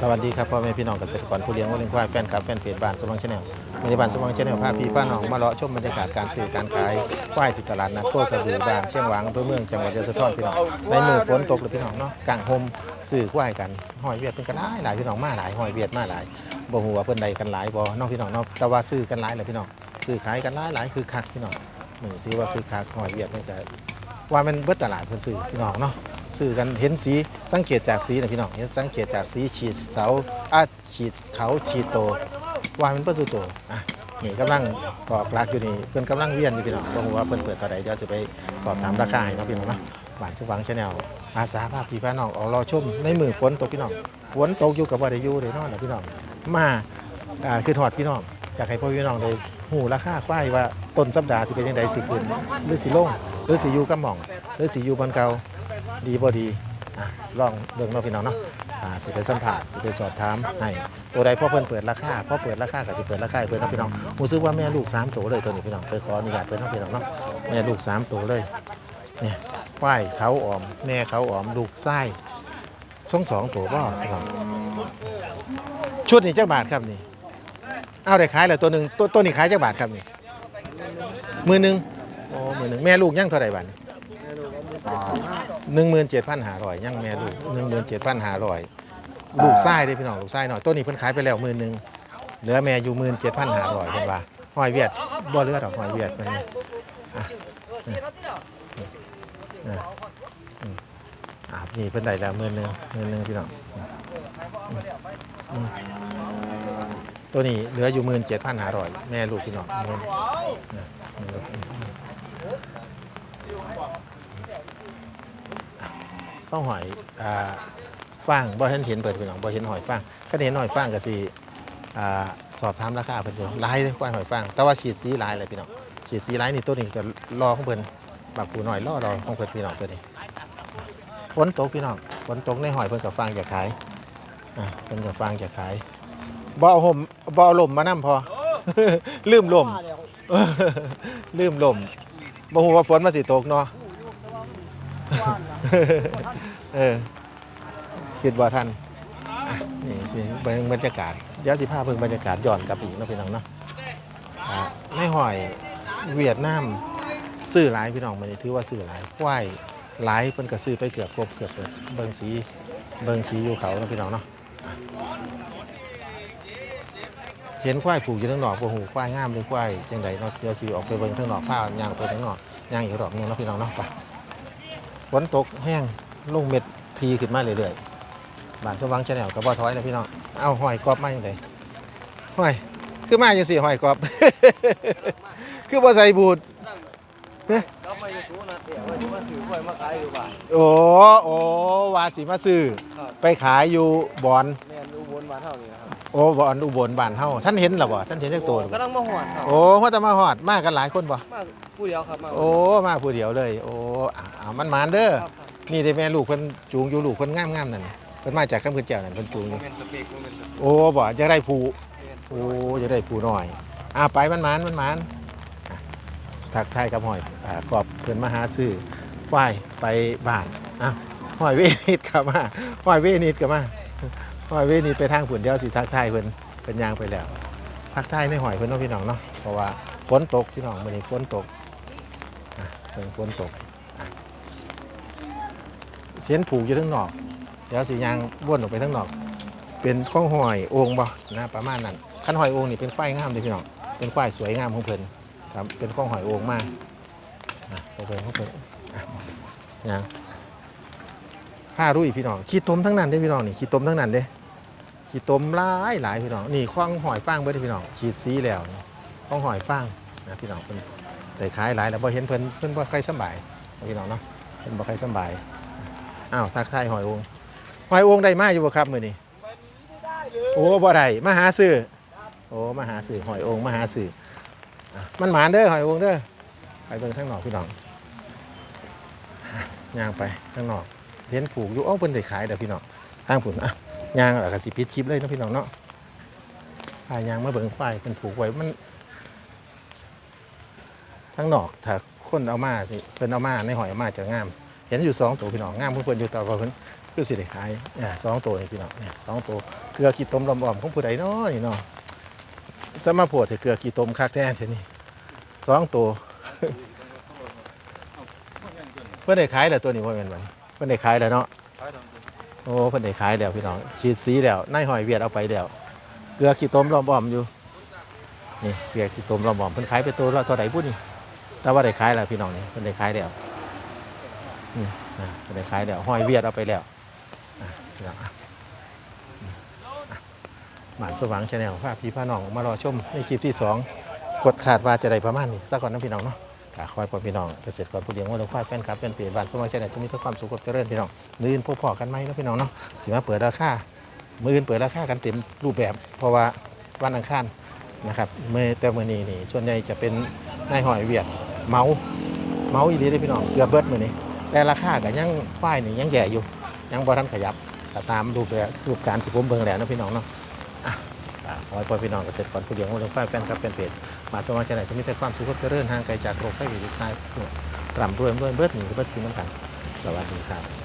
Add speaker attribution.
Speaker 1: สวัสดีครับพ่อแม่พี่น้องเกษตรกรผู้เลี้ยงวัวเลี้ยงควายแฟนคลับแฟนเพจบ้านสว่างชาแนลในบ้านสว่างชาแนลพาพี่พาน้องมาเลาะชมบรรยากาศการซื้อการขายควายที่ตลาดนัดโคกระบือบ้านเชียงหวางอำเภอเมืองจังหวัดยะโสธรพี่น้องในมือฝนตกเลยพี่น้องเนาะกลางโฮมซื้อควายกันหอยเวียดเป็นกันหลายหลายพี่น้องมาหลายหอยเวียดมาหลายบ่ฮู้ว่าเพิ่นใดกันหลายบ่น้องพี่น้องเนาะแต่ว่าซื้อกันหลายเลยพี่น้องซื้อขายกันหลายหลายคือคักพี่น้องนี่ถือว่าคือคักหอยเวียดนี่จะว่ามันเบิดตลาดเพิ่นซื้อพี่น้องเนาะ สื่อกันเห็นสีสังเกตจากสีนะพี่น้องเห็นสังเกตจากสีฉีดเสาอาฉีดเขาฉีดโตวางเป็นประตูโตอะนี่กำลังตอกลักอยู่นี่เพิ่นกำลังเวียนอยู่พี่น้องต้องว่าเพิ่นเปิดเท่าใดเดี๋ยวสิไปสอบถามราคาให้เนาะพี่น้องเนาะบ้านสว่างชาแนลอาสาพาพี่พาน้องออกรอชมในมือฝนตกพี่น้องฝนตกอยู่กับว่าได้อยู่เลยเนาะนะพี่น้องมาอ่าคือถอดพี่น้องอยากให้พ่อพี่น้องได้หูราคาควายว่าต้นสัปดาห์สิเป็นยังไงสิขึ้นหรือสิลงหรือสิอยู่กับหม่องหรือสิอยู่บนเก่า ดีบ่ดีอะลองเบิ่งเนาะพี่น้องเนาะอ่าสิไปสัมผัสสิไปสอบถามให้ตัวใดพ่อเพิ่นเปิดราคาพ่อเปิดราคาก็สิเปิดราคาให้เพิ่นเนาะพี่น้องรู้สึกว่าแม่ลูกสามตัวเลยตัวนี้พี่น้องไปขออนุญาตเพิ่นเนาะพี่น้องเนาะแม่ลูกสามตัวเลยเนี่ยควายเขาออม แม่เขาออมลูกไส้สองสองตัวบ่พี่น้องชุดนี้จักบาทครับนี่เอาได้ขายแล้วตัวหนึ่งตัวตัวนี้ขายจักบาทครับนี่มือหนึ่งโอ้มือหนึ่งแม่ลูกยังเท่าไหร่บาทนี่ หนึ่งหมื่นเจ็ดพันหาร้อยยังแม่ลูกหนึ่งหมื่นเจ็ดพันหาร้อยลูกไส้ได้พี่น้องลูกไส้หน่อยตัวนี้เพิ่นขายไปแล้วหมื่นหนึ่งเหลือแม่อยู่หมื่นเจ็ดพันหาร้อยเพิ่นว่าหอยเวียดบ่เลือดอกหอยเวียดมันนี่อะอะอะนี่เพิ่นได้แล้วหมื่นหนึ่งหมื่นหนึ่งพี่น้องอืมตัวนี้เหลืออยู่หมื่นเจ็ดพันหาร้อยแม่ลูกพี่น้องหมื่นอะแม่ลูกต้องหอยอ่าฟางบ่เห็นเห็นเปิดพี่น้องบ่เห็นหอยฟางก็เห็นหอยฟางก็สิอ่าสอบถามราคาเพิ่นอยู่หลายเลยกว่าหอยฟางแต่ว่าฉีดสีหลายเลยพี่น้องฉีดสีหลายนี่ตัวนี้ก็รอของเพิ่นบักปูหน่อยรอรอของเพิ่นพี่น้องตัวนี้ฝนตกพี่น้องฝนตกในหอยเพิ่นกับฟางจะขายอ่าเพิ่นกับฟางจะขายบ่เอาห่มบ่เอาลมมานํพอ ลืมลม ลืมลมบ่ฮู้ว่าฝนมาสิตกเนาะ เออคิดว่าท่านนี่เบิ่งบรรยากาศเดี๋ยวสิพาเบิ่งบรรยากาศย้อนกลับอีกนะพี่น้องเนาะอ่าในหอยเวียดนามซื้อหลายพี่น้องมันถือว่าซื้อหลายควายหลายเพิ่นก็ซื้อไปเกือบครบเกือบเปิดเบิงสีเบิงสีอยู่เขานะพี่น้องเนาะเห็นควายผูกอยู่ข้างนอกบ่ฮู้ควายงามหรือควายจังไดเนาะเดี๋ยวสิออกไปเบิ่งข้างนอกพายางไปข้างนอกยางอีกรอบหนึงนะพี่น้องเนาะไป ฝนตกแห้งลงเม็ดทีขึ้นมาเรื่อยๆบ้านสว่างชาแนลกับบ่อถอยแล้วพี่น้องเอาหอยกรอบมาอย่างไรหอยคือมาอย่างสี่หอยกรอบ คือบ่ใส่บูด
Speaker 2: เนี่ย มาขายอยู่บ้าน
Speaker 1: โอ้โอ้วาสิมาซื้อ
Speaker 2: ครับ
Speaker 1: ไปขายอยู่บอน
Speaker 2: แม่นอุบลบ้านเท่านี้นะครับ
Speaker 1: โอ้บอนอุบลบ้านเฮาท่านเห็นหรอบ่ท่านเห็นจักตัวหรือบ่
Speaker 2: กำลังมาหอดครับ
Speaker 1: โอ้ว่าแต่มาฮอดมากันหลายคนบ่
Speaker 2: มาผู้เดียวครับมา
Speaker 1: โอ้มาผู้เดียวเลย โอ้อะเอามันหมานเด้อ
Speaker 2: ครับ
Speaker 1: นี่ได้แม่ลูกเพิ่นจูงอยู่ลูกเพิ่นงามๆนั่นเพิ่นมาจากคำเพิ่นเจ้านั่นเพิ่นจูงอยู่
Speaker 2: โมเมนต์สเปกโมเมนต์สเปก
Speaker 1: โอ้บ่จะได้ผู้โอ้จะได้ผู้น้อย อ่าไปมันมันมันมันอะทักทายกับหอยอ่ากอบเพิ่นมาหาซื้อ ควายไปบานอะหอยเวนิดกลับมาหอยเวนิดกลับมาหอยเวนิดไปทางผุนเดียวสิทักทายเพิ่นเป็นยางไปแล้วทักทายในหอยเพิ่นเนาะพี่น้องเนาะเพราะว่าฝนตกพี่น้องมื้อนี้ฝนตกอะเพิ่นฝนตกเสียนผูกอยู่ทั้งนอก เดี๋ยวสิยางวนออกไปทั้งนอก เป็นข้องหอยโอ่งบ่นะประมาณนั้นขั้นหอยโอ่งนี่เป็นควายงามเลยพี่น้องเป็นควายสวยงามของเพิ่นครับเป็นข้องหอยโอ่งมากอะเบิ่งของเพิ่น อะยังผ้ารุ่ยพี่น้องขี้ต้มทั้งนั้นเด้พี่น้องนี่ขี้ต้มทั้งนั้นเด้ขี้ต้มหลายหลายพี่น้องนี่ข้องหอยฟางเบิดพี่น้องขีดสีแล้วนี่ข้องหอยฟางนะพี่น้องเพิ่นได้ขายหลายแล้วบ่เห็นเพิ่นเพิ่นบ่ใครสบายพี่น้องเนาะเพิ่นบ่ใครสบายอ้าวทักทายหอยโอ่งหอยโอ่งได้มาอยู่บ่ครับมื้อนี้โอ้บ่ได้มาหาซื้อโอ้มาหาซื้อหอยองมาหาซื้อมันหมานเด้อหอยองเด้อไปเบิ่งทางนอกพี่น้อง ย่างไปทางนอกเห็นผูกอยู่เอ้าเพิ่นได้ขายเด้อพี่น้องทางผุนอะย่างแล้วก็สิปิดคลิปเลยนะพี่น้องเนาะพายยางมาเบิ่งควายเพิ่นผูกไว้มันทางนอกถ้าคนเอามาเพิ่นเอามาในหอยเอามาจะงาม เห็นอยู่สองตัวพี่น้องงามเพิ่นอยู่ต่ว่าเพิ่นคือสิได้ขายเนี่ยสองตัวนี่พี่น้องเนี่ยสองตัวเกลือกี่ต้มลำออมของผู้ใดเนาะนี่เนาะสมาโพดให้เกลือกี่ต้มคักแท้เท่นี้สองตัว เพิ่อนได้ขายแล้วตัวนี้ว่าแม่นบ่เพิ่อนได้ขายแล้วเนาะโอ้เพิ่อนได้ขายแล้วพี่น้องฉีดสีแล้วนายหอยเวียดเอาไปแล้วเกลือกี่ต้มลำอ่อมอยู่นี่เกลือกี่ต้มลำอ่อมเพิ่อนขายไปตัวละเท่าไหร่บุ่นี่แต่ว่าได้ขายแล้วพี่น้องนี่เพิ่อนได้ขายแล้วนี่เพิ่อนได้ขายแล้วหอยเวียดเอาไปแล้วพี่น้องอะอะหมานสว่างชาแนลพาพี่พาน้องมารอชมในคลิปที่สองกดขาดว่าจะได้ประมาณนี้สักก่อนนะพี่น้องเนาะ กาคอยพอพี่น้องเกษตรกรผู้เลี้ยงวัวเลี้ยงควายแฟนคลับเป็นเปียบ้านสว่างชาแนลจะมีแต่ความสุขความเจริญพี่น้องมืออื่นพบพอกันไหมนะพี่น้องเนาะสิมาเปิดราคามืออื่นเปิดราคากันเต็มรูปแบบ เพราะว่าวันอังคารนะครับเมื่อแต่มื่อนี้นี่ส่วนใหญ่จะเป็นนายหอยเวียดเมาเมาอีหลีเลยพี่น้องเกือบเบิดมื่อนี้ แต่ราคาก็ยังควายนี่ยังแย่อยู่ยังบ่ทันขยับก็ตามรูปแบบรูปการที่ผมเบิ่งแล้วนะพี่น้องเนาะ ขอให้พ่อพี่น้องเกษตรกรผู้เลี้ยงวัวเลี้ยงควายแฟนคลับเป็นเพจมาสมัครใจไหนจะมีแต่ความสุขความเจริญห่างไกลจากโรคภัยวิกฤตตายร่ำรวยรวยเบิดหนีเบิดสิ่งน้ำกัน สวัสดีครับ